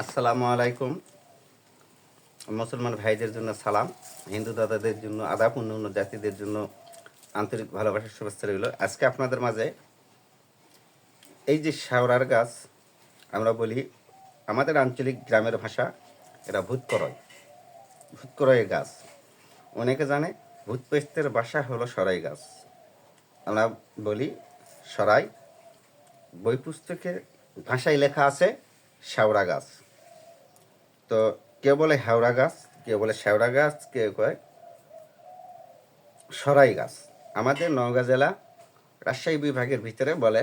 আসসালামু আলাইকুম। মুসলমান ভাইদের জন্য সালাম, হিন্দু দাদাদের জন্য আদাব অন্য অন্য জাতিদের জন্য আন্তরিক ভালোবাসার শুভেচ্ছা রইল। আজকে আপনাদের মাঝে এই যে শাওরার গাছ, আমরা বলি আমাদের আঞ্চলিক গ্রামের ভাষা এটা ভূতকরয়। ভূতকরয়ের গাছ। অনেকে জানে ভূতপেস্তের বাসা হলো সরাই গাছ। আমরা বলি সরাই বই পুস্তকের ভাষায় লেখা আছে শ্যাওড়া গাছ। তো কেউ বলে হেওড়া গাছ কেউ বলে শ্যাওড়া গাছ কেউ কয় সরাই গাছ। আমাদের নওগাঁ জেলা রাজশাহী বিভাগের ভিতরে বলে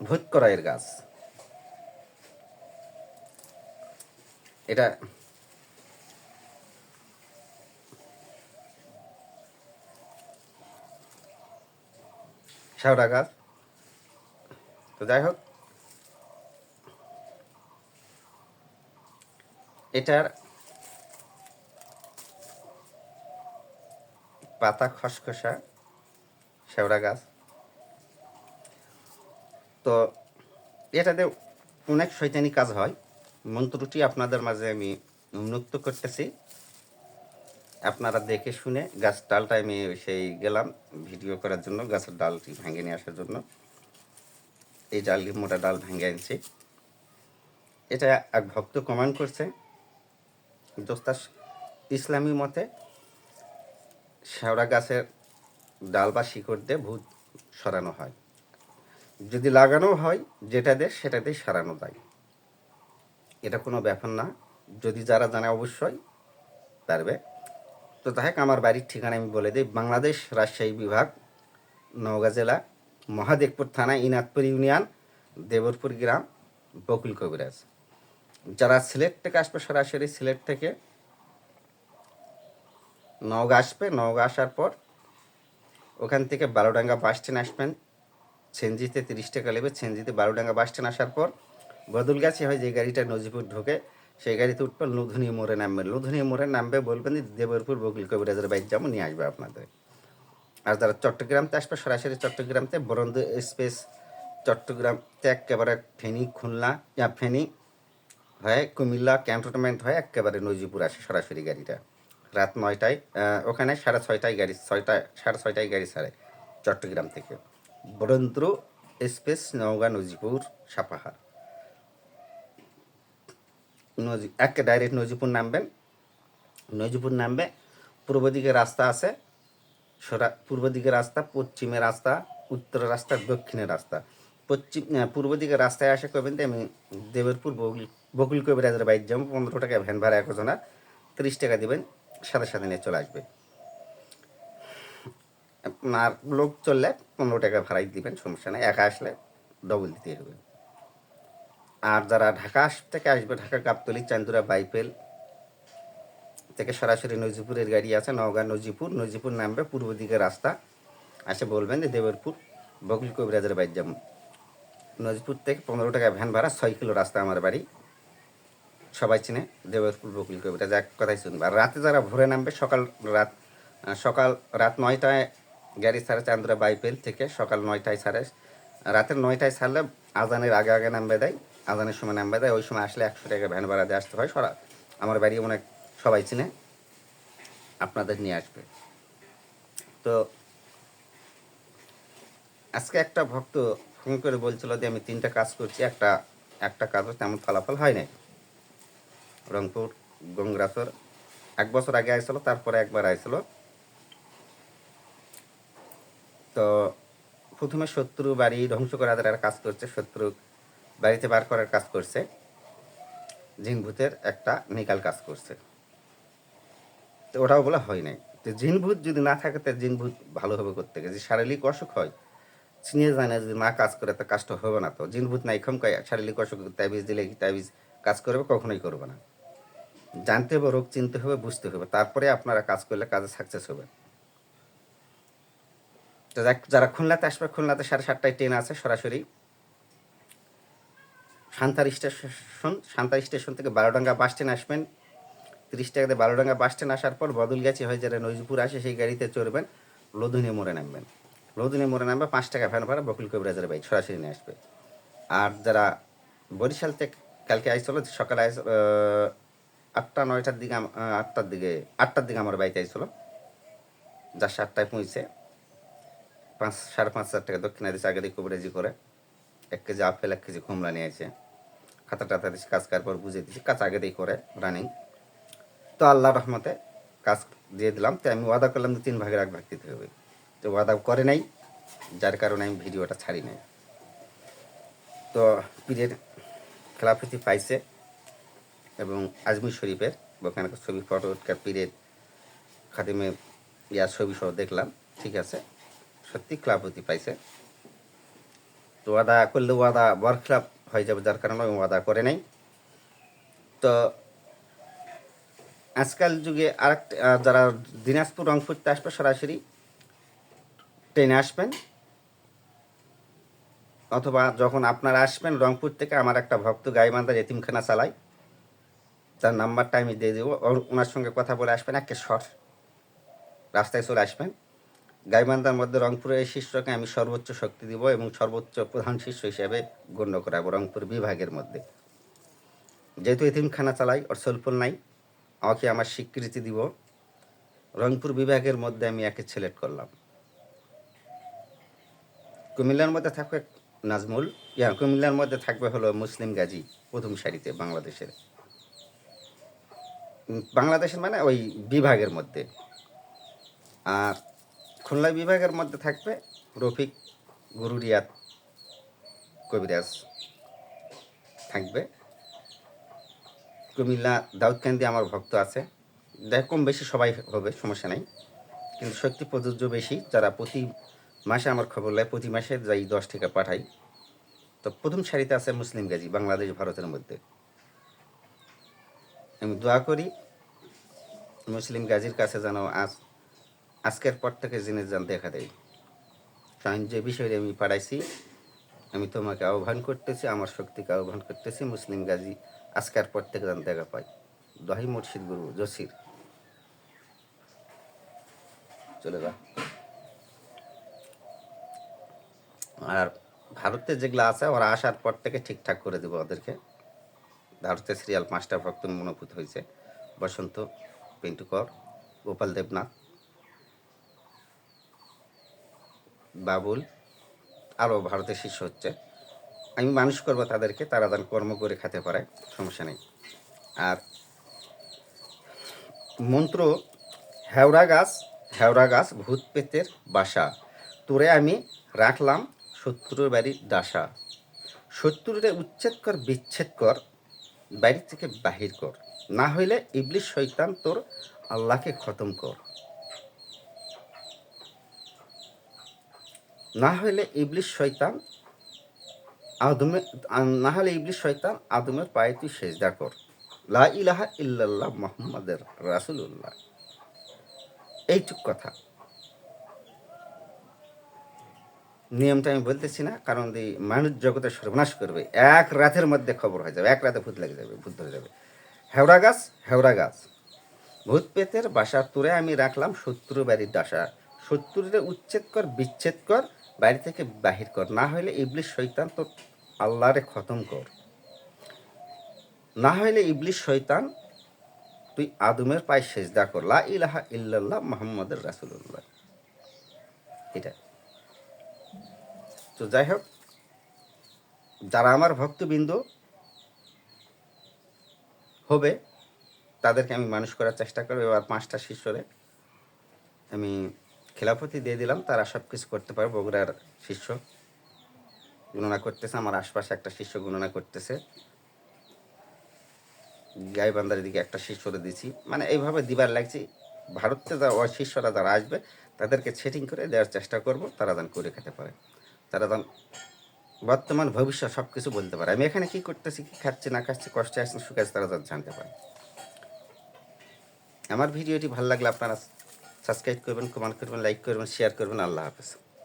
ভূতকরাইয়ের গাছ। এটা শ্যাওড়া গাছ। তো যাই হোক এটার পাতা খসখসা শেওড়া গাছ। তো এটাতে অনেক শৈতানি কাজ হয়। মন্ত্রটি আপনাদের মাঝে আমি উন্মুক্ত করতেছি। আপনারা দেখে শুনে গাছ ডালটা আমি সেই গেলাম ভিডিও করার জন্য, গাছের ডালটি ভেঙে নিয়ে আসার জন্য। এই ডালটি মোটা ডাল ভেঙে আনছি। এটা এক ভক্ত কমেন্ট করছে। দোস্তাস ইসলামী মতে শেওড়া গাছের ডাল বা শিকড় দিয়ে ভূত সরানো হয়। যদি লাগানো হয় যেটা দিয়ে, সেটা দিয়ে সরানো যায়। এটা কোনো ব্যাপার না। যদি যারা জানে অবশ্যই পারবে। তো হোক, আমার বাড়ির ঠিকানা আমি বলে দিই। বাংলাদেশ রাজশাহী বিভাগ, নওগাঁ জেলা, মহাদেবপুর থানা ইনাদপুর ইউনিয়ন, দেবরপুর গ্রাম, বকুল কবিরাজ। যারা সিলেট থেকে আসবে সরাসরি সিলেট থেকে নওগাঁ আসবে। নওগাঁ আসার পর ওখান থেকে বারোডাঙ্গা বাস স্ট্যান্ড আসবেন। ছেনজিতে তিরিশ টাকা নেবে ছেনজিতে বারোডাঙ্গা বাস স্ট্যান্ড আসার পর বদলগাছি হয় যে গাড়িটা নজিপুর ঢোকে, সেই গাড়িতে উঠবেন লুধুনি মোড়ে নামবে। লুধুনি মোড়ে নামবে বলবেন যে দেবরপুর বকুল কবিরাজের বাইক যাব, নিয়ে আসবে আপনাদের। আর যারা চট্টগ্রামতে আসবে, সরাসরি চট্টগ্রামতে বরন্দ স্পেস চট্টগ্রামতে একেবারে ফেনি, খুলনা ফেনী হয়ে, কুমিল্লা ক্যান্টনমেন্ট হয়ে, একেবারে নজিপুর আসে সরাসরি গাড়িটা। রাত নয়টায় ওখানে সাড়ে ছয়টায় গাড়ি, ছয়টায়, সাড়ে ছয়টায় গাড়ি ছাড়ে চট্টগ্রাম থেকে। বরেন্দ্র স্পেস নওগাঁ নজিপুর সাপাহার। নজি, একে ডাইরেক্ট নজিপুর নামবেন। নজিপুর নামবে, পূর্ব দিকে রাস্তা আছে, সরা, পূর্ব দিকে রাস্তা, পশ্চিমে রাস্তা, উত্তর রাস্তা দক্ষিণের রাস্তা। পশ্চিম পূর্ব দিকে রাস্তায় আসে কবেন আমি দেবেরপুর বকুল বকুল কবিরাজের বাইক যাব পনেরো টাকা ভ্যান ভাড়া একজনা তিরিশ টাকা দেবেন, সাথে সাথে নিয়ে চলে আসবে। আপনার লোক চললে পনেরো টাকা ভাড়াই দিবেন, সমস্যা নেই, একা আসলে ডবল দিতে হবে। আর যারা ঢাকা থেকে আসবে, ঢাকা গাবতলি, চান্দুরা, বাইপেল থেকে সরাসরি নজিপুরের গাড়ি আছে, নওগাঁ, নজিপুর। নজিপুর নামবে পূর্ব দিকে রাস্তা। আসে বলবেন যে দেবরপুর, বকুল কবিরাজের বাইর যাব নজিপুর থেকে পনেরো টাকা ভ্যান ভাড়া, ছয় কিলো রাস্তা আমার বাড়ি। সবাই চিনে, দেবরপুর বকুল কবিরাজ এক কথাই শুনবে। আর রাতে যারা ভোরে নামবে, সকাল রাত সকাল রাত নয়টায় গাড়ি ছাড়ে চান্দুরা বাইপেল থেকে সকাল নয়টায় ছাড়ে রাতের নয়টায় ছাড়লে আজানের আগে আগে নামবে দেয়, আজানের সময় নামবে দেয়। ওই সময় আসলে একশো টাকা ভ্যান ভাড়া দিয়ে আসতে হয়। সরা, আমার বাড়ি অনেক সবাই চিনে, আপনাদের নিয়ে আসবে। তো আজকে একটা ভক্ত ফোন করে বলছিল যে, আমি তিনটা কাজ করছি, একটা একটা কাজও তেমন ফলাফল হয় নাই। রংপুর গঙ্গরাসর। এক বছর আগে আইছিল, তারপরে একবার আইছিল। তো প্রথমে শত্রু বাড়ি ধ্বংস করার একটা কাজ করছে, শত্রু বাড়িতে বার করার কাজ করছে। জিনভূতের একটা নিকাল কাজ করছে। তো ওটাও বলা হয় নাই। তো জিনভূত যদি না থাকে, তো জিনভূত ভালো হবে করতে গেছে শারীরিক অসুখ হয়, চিনিয়ে যায় না, যদি না কাজ করে, তো কাজটা হবে না তো? জিনভূত নাই খমকায় শারীরিক অসুখ, তাবিজ দিলে কি তাবিজ কাজ করবে? কখনোই করবে না। জানতে হবে রোগ চিনতে হবে বুঝতে হবে। তারপরে আপনারা কাজ করলে কাজে সাকসেস হবে। যারা খুলনাতে আসবে খুলনাতে সাড়ে সাতটায় ট্রেন আছে সরাসরি। সান্তার স্টেশন সান্তার স্টেশন থেকে বারোডাঙ্গা বাস স্ট্যান্ড আসবেন। তিরিশ টাকা দিয়ে বারোডাঙ্গা বাস স্ট্যান্ড আসার পর বদলগাছি হয়ে যারা নজিপুর আসে সেই গাড়িতে চড়বেন লধুনি মোড়ে নামবেন। লধুনি মোড়ে নামবে পাঁচ টাকা ভ্যান ভাড়া বকুল কবিরাজের বাইক সরাসরি নিয়ে আসবে। আর যারা বরিশাল থেকে কালকে আইসলো সকালে আইস আহ, আটটা, নয়টার দিকে আটটার দিকে আটটার দিকে আমার বাড়িতে আইসলো যার সাতটায় পৌঁছে পাঁচ, সাড়ে পাঁচ হাজার টাকা দক্ষিণা দিচ্ছে আগে দিয়ে কবিরাজি করে। এক কেজি আপেল, এক কেজি কমলা নিয়ে আছে খাতা টাতা দিচ্ছি কাজ পর বুঝিয়ে দিচ্ছি কাজ আগে দিয়ে করে রানিং তো আল্লাহ রহমতে কাজ দিয়ে দিলাম। তো আমি ওয়াদা করলাম যে তিন ভাগের এক ভাগ দিতে হবে। তো ওয়াদা করে নাই, যার কারণে আমি ভিডিওটা ছাড়ি নাই। তো পীরের খেলাফতি পাইছে। এবং আজমির শরীফের ওখানকার ছবি ফটো পীরের খাদিমে ইয়ার ছবি সহ দেখলাম। ঠিক আছে? সত্যি খেলাফতি পাইছে। তো ওয়াদা করলে ওয়াদা বর খেলাপ হয়ে যাবে যার কারণে ওয়াদা করে নাই। তো আজকাল যুগে আহ, যারা দিনাজপুর রংপুরতে আসবে সরাসরি ট্রেনে আসবেন অথবা যখন আপনারা আসবেন রংপুর থেকে আমার একটা ভক্ত গাইবান্ধার এতিমখানা চালাই তার নাম্বারটা আমি দিয়ে দেবো। ওনার সঙ্গে কথা বলে আসবেন, একে শর্ট রাস্তায় চলে আসবেন। গাইবান্ধার মধ্যে রংপুরের এই শিষ্যকে আমি সর্বোচ্চ শক্তি দিব এবং সর্বোচ্চ প্রধান শিষ্য হিসেবে গণ্য করাবো রংপুর বিভাগের মধ্যে। যেহেতু এতিমখানা চালাই, ওর সলফল নাই, আমাকে আমার স্বীকৃতি দিব। রংপুর বিভাগের মধ্যে আমি একে সিলেক্ট করলাম। কুমিল্লার মধ্যে থাকবে নাজমুল। ইয়া, কুমিল্লার মধ্যে থাকবে হলো মুসলিম গাজী, প্রথম সারিতে বাংলাদেশের। বাংলাদেশের মানে ওই বিভাগের মধ্যে। আর খুলনা বিভাগের মধ্যে থাকবে রফিক গুরুরিয়াত কবিরাজ থাকবে। কুমিল্লা দাউদকান্দি আমার ভক্ত আছে। দেখ, কম বেশি সবাই হবে, সমস্যা নাই। কিন্তু শক্তি প্রযোজ্য বেশি, যারা প্রতি মাসে আমার খবর নেয় প্রতি মাসে যাই দশ টাকা পাঠাই। তো প্রথম সারিতে আছে মুসলিম গাজী, বাংলাদেশ, ভারতের মধ্যে। আমি দোয়া করি, মুসলিম গাজীর কাছে যেন আজ, আজকের পর থেকে জিনিস যেন দেখা দেয়। কারণ যে বিষয়টি আমি পাঠাইছি, আমি তোমাকে আহ্বান করতেছি, আমার শক্তিকে আহ্বান করতেছি, মুসলিম গাজী আজকের পর থেকে যেন দেখা পাই দহাই মুর্শিদ গুরু, জসির। চলে যা। আর ভারতে যেগুলো আছে, ওরা আসার পর থেকে ঠিকঠাক করে দেবো ওদেরকে। ভারতে সিরিয়াল পাঁচটা ভক্ত মনোভূত হয়েছে। বসন্ত, পিন্টুকর, গোপাল দেবনাথ, বাবুল, আরও ভারতের শীর্ষ হচ্ছে। আমি মানুষ করব তাদেরকে, তারা যেন কর্ম করে খেতে পারে, সমস্যা নেই। আর মন্ত্র, হেওড়া গাছ হেওড়া গাছ ভূত পেতের বাসা। তোরে আমি রাখলাম শত্রুর বাড়ির ডাসা। শত্রুরে উচ্ছেদ কর, বিচ্ছেদ কর বাড়ি থেকে বাহির কর। না হইলে ইবলিশ শৈতান তোর আল্লাহকে খতম কর। না হইলে ইবলিশ শৈতান আদমে, না হলে ইবলিশ শৈতান আদমের পায়ে তুই সেজদা কর। লা ইলাহা ইল্লাল্লাহ মোহাম্মদের রাসুলুল্লাহ। এইটুক কথা। নিয়মটা আমি বলতেছি না, কারণ এই মানুষ জগতে সর্বনাশ করবে। এক রাতের মধ্যে খবর হয়ে যাবে, এক রাতে ভূত লেগে যাবে, ভূত ধরে যাবে। হেওড়া গাছ হেওড়া গাছ। ভূত পেতের বাসা তুরে আমি রাখলাম শত্রু বাড়ির ডাসা। শত্রুরে উচ্ছেদ কর, বিচ্ছেদ কর, বাড়ি থেকে বাহির কর। না হলে ইবলিশ শৈতান তো আল্লাহরে খতম কর। না হলে ইবলিশ শৈতান তুই আদমের পায়ে সেজদা কর। লা ইলাহা ইল্লাল্লাহ মোহাম্মদের রাসুল্লাহ এটা। তো যাই হোক, যারা আমার ভক্তবৃন্দ হবে, তাদেরকে আমি মানুষ করার চেষ্টা করব। এবার পাঁচটা শিষ্যরে আমি খেলাফতি দিয়ে দিলাম, তারা সব কিছু করতে পারে বগুড়ার শিষ্য গণনা করতেছে, আমার আশপাশে একটা শিষ্য গণনা করতেছে। গাইবান্ধার দিকে একটা শিষ্যরে দিছি। মানে এইভাবে দিবার লাগছি। ভারতে ওই শিষ্যরা যারা আসবে, তাদেরকে সেটিং করে দেওয়ার চেষ্টা করব, তারা যেন করে খেতে পারে। তারা বর্তমান ভবিষ্যৎ সব কিছু বলতে পারে। আমি এখানে কি করতেছি, কি খাচ্ছি, না খাচ্ছি, কষ্টে আসছে সুখে আছে তারা জানতে পারে। আমার ভিডিওটি ভালো লাগলে আপনারা সাবস্ক্রাইব করবেন কমেন্ট করবেন লাইক করবেন শেয়ার করবেন, আল্লাহ হাফেজ।